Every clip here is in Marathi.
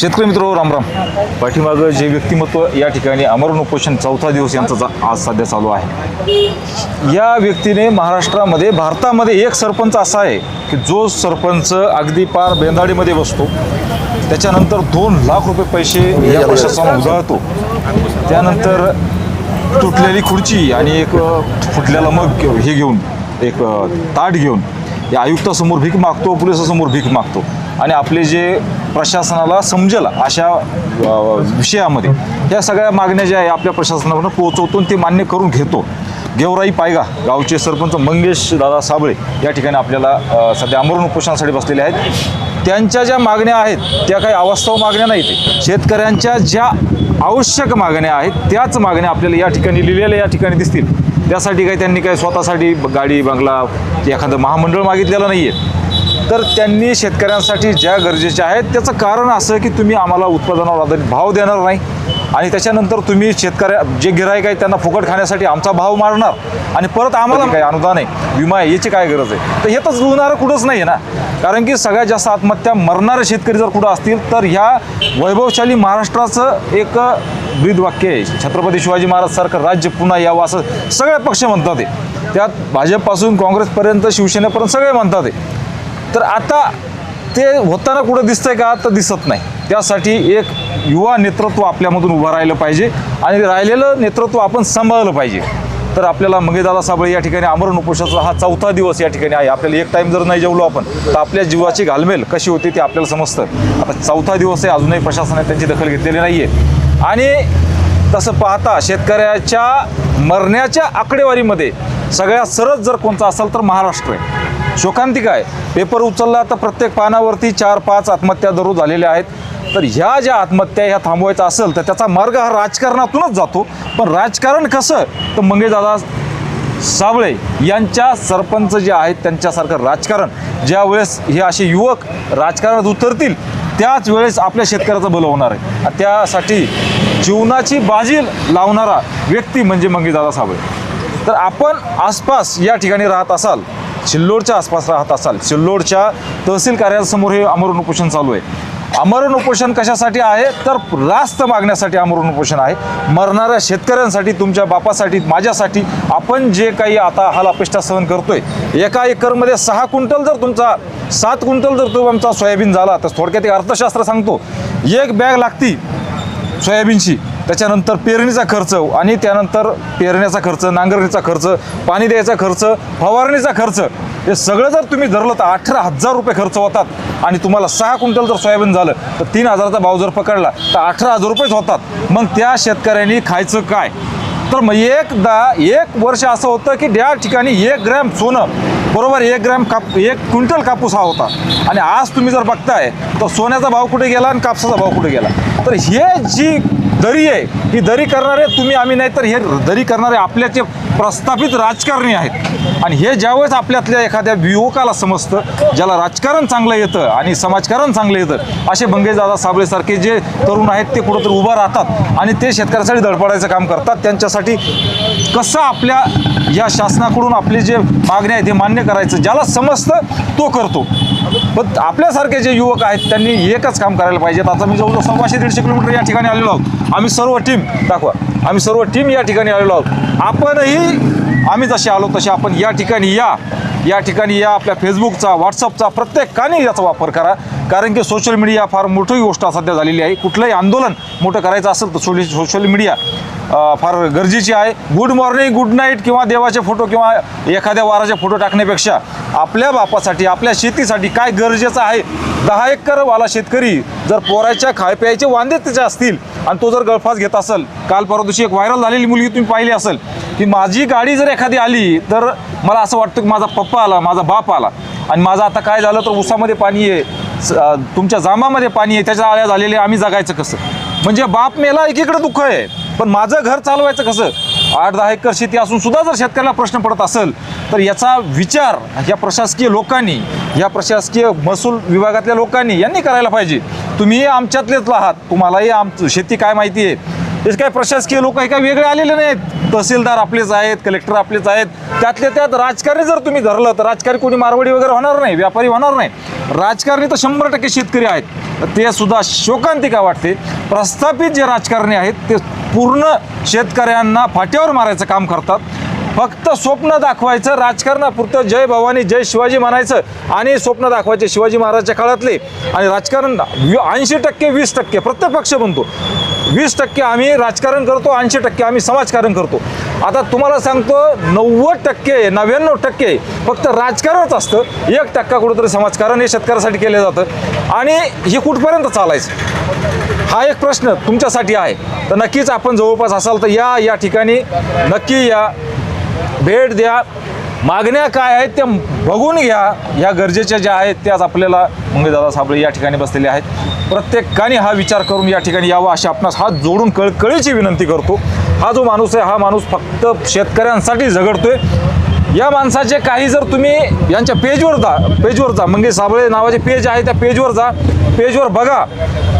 शेतकरी मित्र रामराम पाठीमागं जे व्यक्तिमत्व या ठिकाणी अमरण उपोषण चौथा दिवस यांचा आज सध्या चालू आहे. या व्यक्तीने महाराष्ट्रामध्ये भारतामध्ये एक सरपंच असा आहे की जो सरपंच अगदी पार बेंदाडीमध्ये बसतो. त्याच्यानंतर दोन लाख रुपये पैसे या प्रशासनाला उधळतो. त्यानंतर तुटलेली खुर्ची आणि एक फुटलेला मग हे घेऊन एक ताट घेऊन या आयुक्तासमोर भीक मागतो पोलिसासमोर भीक मागतो. आणि आपले जे प्रशासनाला समजेल अशा विषयामध्ये. या सगळ्या मागण्या ज्या आहे आपल्या प्रशासनाकडून पोहोचवतो ते मान्य करून घेतो. गेवराई पायगा गावचे सरपंच मंगेश दादा साबळे या ठिकाणी आपल्याला सध्या आमरण उपोषणासाठी बसलेले आहेत. त्यांच्या ज्या मागण्या आहेत त्या काही अवास्तव मागण्या नाहीत. शेतकऱ्यांच्या ज्या आवश्यक मागण्या आहेत त्याच मागण्या आपल्याला या ठिकाणी लिहिलेल्या या ठिकाणी दिसतील. त्यासाठी काही त्यांनी काही स्वतःसाठी गाडी बंगला एखादं महामंडळ मागितलेलं नाही आहे तर त्यांनी शेतकऱ्यांसाठी ज्या गरजेच्या आहेत त्याचं कारण असं की तुम्ही आम्हाला उत्पादनावर आधारित भाव देणार नाही. आणि त्याच्यानंतर तुम्ही शेतकऱ्या जे गिराईक आहेत त्यांना फुकट खाण्यासाठी आमचा भाव मारणार आणि परत आम्हाला काही अनुदान आहे विमा आहे याची काय गरज आहे? तर हे तर जुळणारं कुठंच नाही आहे ना. कारण की सगळ्यात जास्त आत्महत्या मरणारे शेतकरी जर कुठं असतील तर ह्या वैभवशाली महाराष्ट्राचं एक ब्रीद वाक्य आहे. छत्रपती शिवाजी महाराज सारखं राज्य पुन्हा यावं असं सगळे पक्ष म्हणतात आहे. त्यात भाजपपासून काँग्रेसपर्यंत शिवसेनेपर्यंत सगळे म्हणतात आहे. तर आता ते होताना कुठं दिसतंय का तर दिसत नाही. त्यासाठी एक युवा नेतृत्व आपल्यामधून उभं राहिलं पाहिजे आणि राहिलेलं नेतृत्व आपण सांभाळलं पाहिजे. तर आपल्याला मंगेदादा साबळे या ठिकाणी आमरण उपोषणाचा हा चौथा दिवस या ठिकाणी आहे. आपल्याला एक टाईम जर नाही जेवलो आपण तर आपल्या जीवाची घालमेल कशी होती ते आपल्याला समजतं. आता चौथा दिवस आहे अजूनही प्रशासनाने त्यांची दखल घेतलेली नाही आहे आणि तसं पाहता शेतकऱ्याच्या मरण्याच्या आकडेवारीमध्ये सगळ्यात सरस जर कोणता असेल तर महाराष्ट्र आहे. शोकांतिक आहे पेपर उचलला तर प्रत्येक पानावरती चार पाच आत्महत्या दररोज झालेल्या आहेत. तर ह्या ज्या आत्महत्या ह्या थांबवायचा असेल तर त्याचा मार्ग हा राजकारणातूनच जातो. पण राजकारण कसं? तर मंगेशदादा साबळे यांच्या सरपंच जे आहेत त्यांच्यासारखं राजकारण. ज्या वेळेस हे असे युवक राजकारणात उतरतील त्याच वेळेस आपल्या शेतकऱ्याचं भलं होणार आहे. त्यासाठी जीवनाची बाजी लावणारा व्यक्ती म्हणजे मंगेशदादा साबळे. तर आपण आसपास या ठिकाणी राहत असाल सिल्लोडच्या आसपास राहत असाल सिल्लोडच्या तहसील कार्यालयासमोर हे आमरण उपोषण चालू आहे. आमरण उपोषण कशासाठी आहे? तर रास्त मागण्यासाठी आमरण उपोषण आहे. मरणाऱ्या शेतकऱ्यांसाठी तुमच्या बापासाठी माझ्यासाठी आपण जे काही आता हाल अपेष्टा सहन करतोय एका एकरमध्ये सहा क्विंटल जर तुमचा सात क्विंटल जर तो आमचा सोयाबीन झाला तर थोडक्यात एक अर्थशास्त्र सांगतो. एक बॅग लागती सोयाबीनची. त्याच्यानंतर पेरणीचा खर्च आणि त्यानंतर पेरण्याचा खर्च नांगरणीचा खर्च पाणी द्यायचा खर्च फवारणीचा खर्च हे सगळं जर तुम्ही धरलं तर अठरा हजार रुपये खर्च होतात. आणि तुम्हाला सहा क्विंटल जर सोयाबीन झालं तर तीन हजाराचा भाव जर पकडला तर अठरा हजार रुपयेच होतात. मग त्या शेतकऱ्यांनी खायचं काय? तर मग एकदा एक वर्ष असं होतं की त्या ठिकाणी एक ग्रॅम सोनं बरोबर एक ग्रॅम काप एक क्विंटल कापूस हा होता. आणि आज तुम्ही जर बघताय तर सोन्याचा भाव कुठे गेला आणि कापसाचा भाव कुठे गेला? तर हे जी दरी आहे ही दरी करणारे तुम्ही आम्ही नाही तर हे दरी करणारे आपल्याचे प्रस्थापित राजकारणी आहेत. आणि हे ज्यावेळेस आपल्यातल्या एखाद्या युवकाला समजतं ज्याला राजकारण चांगलं येतं आणि समाजकारण चांगलं येतं असे मंगेशदादा साबळेसारखे जे तरुण आहेत ते कुठंतरी उभं राहतात आणि ते शेतकऱ्यासाठी धडपडायचं काम करतात. त्यांच्यासाठी कसं आपल्या या शासनाकडून आपले जे मागण्या आहेत हे मान्य करायचं ज्याला समजतं तो करतो. पण आपल्यासारखे जे युवक आहेत त्यांनी एकच काम करायला पाहिजेत. आता मी जवळजवळ सव्वाशे दीडशे किलोमीटर या ठिकाणी आलेलो आहोत. आम्ही सर्व टीम दाखवा. आम्ही सर्व टीम या ठिकाणी आलेलो आहोत. आपणही आम्ही जसे आलो तसे आपण या ठिकाणी या. या ठिकाणी या आपल्या फेसबुकचा व्हॉट्सअपचा प्रत्येकाने याचा वापर करा. कारण की सोशल मीडिया फार मोठी गोष्ट सध्या झालेली आहे. कुठलंही आंदोलन मोठं करायचं असेल तर सोशल सोशल मीडिया फार गरजेची आहे. गुड मॉर्निंग गुड नाईट किंवा देवाचे फोटो किंवा एखाद्या वाराचे फोटो टाकण्यापेक्षा आपल्या बापासाठी आपल्या शेतीसाठी काय गरजेचं आहे? दहा एकरवाला शेतकरी जर पोराच्या खाय प्यायचे वांदे त्याचे असतील आणि तो जर गळफास घेत असेल काल परवा दिवशी एक व्हायरल झालेली मुलगी तुम्ही पाहिली असेल की माझी गाडी जर एखादी आली तर मला असं वाटतं की माझा पप्पा आला माझा बाप आला. आणि माझं आता काय झालं तर उसामध्ये पाणी आहे तुमच्या जामामध्ये पाणी आहे त्याच्या आळ्या झालेले आम्ही जगायचं कसं? म्हणजे बाप मेला एकीकडे दुःख आहे. पण माझं घर चालवायचं कसं? आठ दहा एकर शेती असून सुद्धा जर शेतकऱ्याला प्रश्न पडत असेल तर याचा विचार या प्रशासकीय लोकांनी या प्रशासकीय महसूल विभागातल्या लोकांनी यांनी करायला पाहिजे. तुम्ही आमच्यातलेच आहात तुम्हालाही आमचं शेती काय माहिती आहे? हे काय प्रशासकीय लोक हे काय वेगळे आलेले नाहीत. तहसीलदार आपलेच आहेत कलेक्टर आपलेच आहेत. त्यातले त्यात राजकारणी जर तुम्ही धरलं तर राजकारणी कोणी मारवाडी वगैरे होणार नाही व्यापारी होणार नाही. राजकारणी तर शंभर टक्के शेतकरी आहेत. ते सुद्धा शोकांतिका वाटते. प्रस्थापित जे राजकारणी आहेत ते पूर्ण शेतकऱ्यांना फाट्यावर मारायचं काम करतात. फक्त स्वप्न दाखवायचं राजकारणापुरतं. जय भवानी जय शिवाजी म्हणायचं आणि स्वप्न दाखवायचे शिवाजी महाराजच्या काळातले. आणि राजकारण ऐंशी टक्के वीस टक्के प्रत्येक पक्ष म्हणतो. वीस टक्के आम्ही राजकारण करतो ऐंशी टक्के आम्ही समाजकारण करतो. आता तुम्हाला सांगतो नव्वद टक्के नव्याण्णव टक्के फक्त राजकारणच असतं. एक टक्का कुठंतरी समाजकारण हे शेतकऱ्यासाठी केलं जातं. आणि हे कुठपर्यंत चालायचं? हा एक प्रश्न तुमच्यासाठी आहे. तर नक्कीच आपण जवळपास असाल तर या या ठिकाणी नक्की या. भेट द्या. मागण्या काय आहेत त्या बघून घ्या. ह्या गरजेच्या ज्या आहेत त्याच आपल्याला मुंगेदादा साबळे या ठिकाणी बसलेले आहेत. प्रत्येकाने हा विचार करून या ठिकाणी यावा अशी आपणास हात जोडून कळकळीची विनंती करतो. हा जो माणूस आहे हा माणूस फक्त शेतकऱ्यांसाठी झगडतोय. या माणसाचे काही जर तुम्ही यांच्या पेजवर जा पेजवर जा. मंगेश साबळे नावाचे पेज आहे त्या पेजवर जा. पेजवर बघा.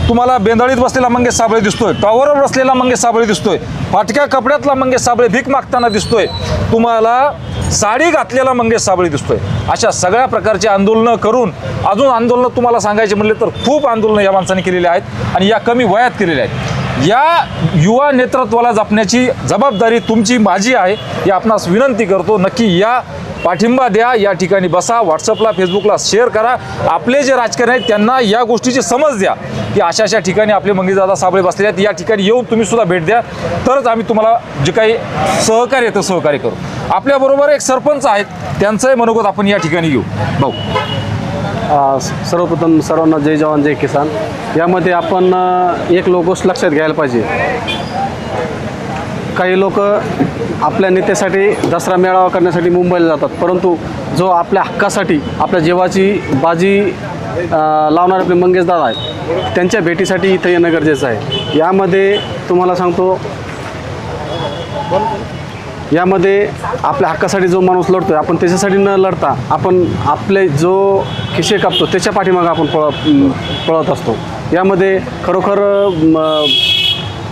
तुम्हाला बेंदळीत बसलेला मंगेश साबळे दिसतोय. टॉवरवर बसलेला मंगेश साबळे दिसतोय. फाटक्या कपड्यातला मंगेश साबळे भीक मागताना दिसतोय. तुम्हाला साडी घातलेला मंगेश साबळे दिसतोय. अशा सगळ्या प्रकारचे आंदोलनं करून अजून आंदोलनं तुम्हाला सांगायचे म्हणले तर खूप आंदोलनं या माणसाने केलेली आहेत आणि या कमी वयात केलेल्या आहेत. या युवा नेतृत्वाला जपण्याची जबाबदारी तुमची माझी आहे. या आपणास विनंती करतो. नक्की या पाठिंबा द्या या ठिकाणी बसा व्हॉट्सअपला फेसबुकला शेअर करा. आपले जे राजकारणी आहेत त्यांना या गोष्टीची समज द्या की अशा अशा ठिकाणी आपले मंगेशदादा साबळे बसलेले आहेत. या ठिकाणी येऊन तुम्ही सुद्धा भेट द्या. तरच आम्ही तुम्हाला जे काही सहकार्य येतं सहकार्य करू. आपल्याबरोबर एक सरपंच आहेत. त्यांचंही मनोगत आपण या ठिकाणी घेऊ. भाऊ. सर्वप्रथम सर्वांना जय जवान जय किसान. यामध्ये आपण एक लोक गोष्ट लक्षात घ्यायला पाहिजे. काही लोक आपल्या नेत्यासाठी दसरा मेळावा करण्यासाठी मुंबईला जातात. परंतु जो आपल्या हक्कासाठी आपल्या जीवाची बाजी लावणारे आपले मंगेश दादा आहेत त्यांच्या भेटीसाठी इथं येणं गरजेचं आहे. यामध्ये तुम्हाला सांगतो यामध्ये आपल्या हक्कासाठी जो माणूस लढतोय आपण त्याच्यासाठी न लढता आपण आपले जो खिशे कापतो त्याच्या पाठीमागं आपण पळ पळत असतो. यामध्ये खरोखर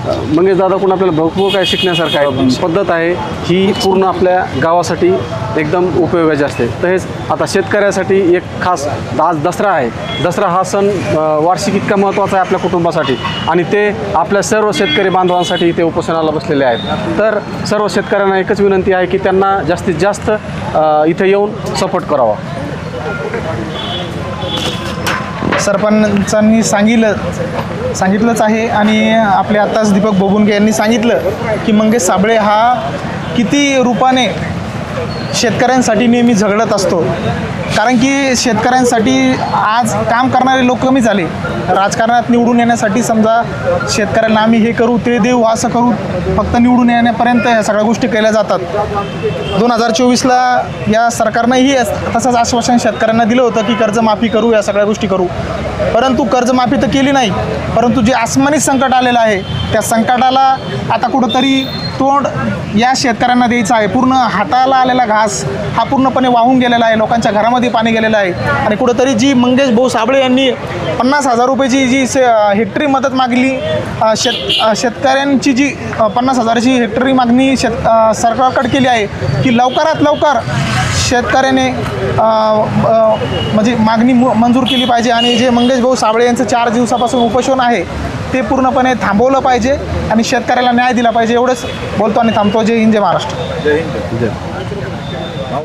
मंगेश दादाकडून आपल्याला भरपूर काय शिकण्यासारखं आहे. पद्धत आहे ही पूर्ण आपल्या गावासाठी एकदम उपयोगाची असते. तसेच आता शेतकऱ्यासाठी एक खास आज दसरा आहे. दसरा हा सण वार्षिक इतका महत्त्वाचा आहे आपल्या कुटुंबासाठी. आणि ते आपल्या सर्व शेतकरी बांधवांसाठी इथे उपोषणाला बसलेले आहेत. तर सर्व शेतकऱ्यांना एकच विनंती आहे की त्यांना जास्तीत जास्त इथे येऊन सपोर्ट करावा. सरपंचांनी सांगितलं सांगितलंच आहे आणि आपले आत्ताच दीपक बोबुनगे यांनी सांगितलं की मंगेश साबळे हा किती रूपाने शेतकऱ्यांसाठी नेहमी झगडत असतो. कारण की शेतकऱ्यांसाठी आज काम करणारे लोक कमी झाले. राजकारणात निवडून येण्यासाठी समजा शेतकऱ्यांना आम्ही हे करू ते देऊ असं करू फक्त निवडून येण्यापर्यंत ह्या सगळ्या गोष्टी केल्या जातात. दोन हजार चोवीसला या सरकारनंही तसंच आश्वासन शेतकऱ्यांना दिलं होतं की कर्जमाफी करू या सगळ्या गोष्टी करू. परंतु कर्जमाफी तर केली नाही. परंतु जे आसमानी संकट आलेलं आहे त्या संकटाला आता कुठंतरी तोंड या शेतकऱ्यांना द्यायचं आहे. पूर्ण हाताला आलेला घास हा पूर्णपणे वाहून गेलेला आहे. लोकांच्या घरामध्ये पाणी गेलेलं आहे. आणि कुठंतरी जी मंगेश भाऊ साबळे यांनी पन्नास हजार रुपयाची जी से हेक्टरी मदत मागली शेत शेतकऱ्यांची जी पन्नास हजाराची हेक्टरी मागणी शेत सरकारकडे केली आहे की लवकरात लवकर शेतकऱ्याने म्हणजे मागणी मंजूर केली पाहिजे आणि जे मंगेश भाऊ साबळे यांचं चार दिवसापासून उपोषण आहे ते पूर्णपणे थांबवलं पाहिजे आणि शेतकऱ्याला न्याय दिला पाहिजे एवढंच बोलतो आणि थांबतो. जय हिंद जय महाराष्ट्र. जय